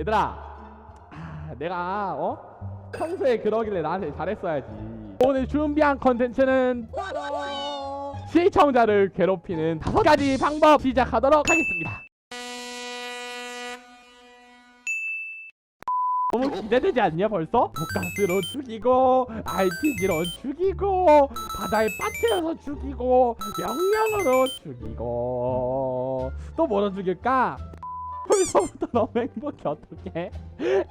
얘들아 아, 내가 어 평소에 그러길래 나한테 잘했어야지 오늘 준비한 컨텐츠는 시청자를 괴롭히는 다섯 가지 방법 시작하도록 하겠습니다 너무 기대되지 않냐 벌써? 독가스로 죽이고 RPG로 죽이고 바다에 빠뜨려서 죽이고 명령으로 죽이고 또 뭐로 죽일까? 벌써부터 너무 행복해 어떡해?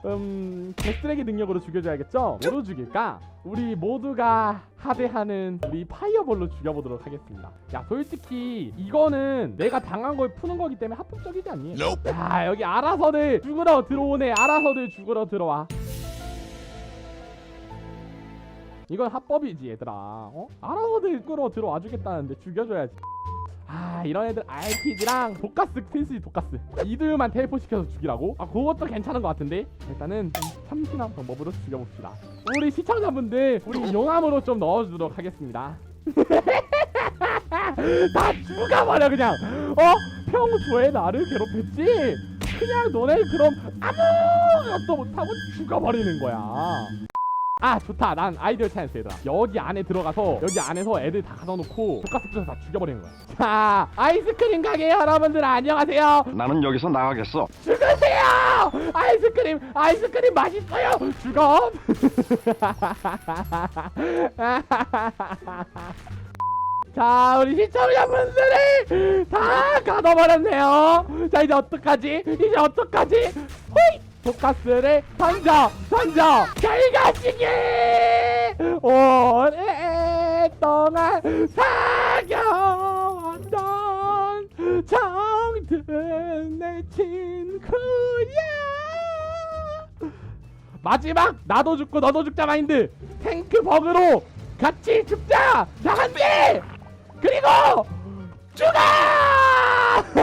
음... 개쓰레기 능력으로 죽여줘야겠죠? 뭐로 죽일까? 우리 모두가 하대하는 우리 파이어볼로 죽여보도록 하겠습니다 야 솔직히 이거는 내가 당한 걸 푸는 거기 때문에 합법적이지 않니? 야 여기 알아서들 죽으러 들어오네 알아서들 죽으러 들어와 이건 합법이지 얘들아 어? 알아서들 끌어 들어와 주겠다는데 죽여줘야지 아 이런 애들 RPG랑 독가스 필수지 독가스 이들만 텔포 시켜서 죽이라고? 아 그것도 괜찮은 것 같은데 일단은 좀 참신한 방법으로 죽여봅시다 우리 시청자분들 우리 용암으로 좀 넣어주도록 하겠습니다 다 죽어버려 그냥 어? 평소에 나를 괴롭혔지? 그냥 너네 그럼 아무것도 못하고 죽어버리는 거야 아 좋다. 난 아이디어 찬스 얘들아 여기 안에 들어가서 여기 안에서 애들 다 가둬놓고 독가스부터 다 죽여버리는 거야. 자 아이스크림 가게 여러분들 안녕하세요. 나는 여기서 나가겠어. 죽으세요! 아이스크림 아이스크림 맛있어요! 죽어! 자 우리 시청자분들이 다 가둬버렸네요. 자 이제 어떡하지? 이제 어떡하지? 호이 던져 던져 잘 가시기 오랫동안 사귀었던 정든 내 친구야! 마지막 나도 죽고 너도 죽자 마인드! 탱크 버그로 같이 죽자! 자 한대 그리고 죽어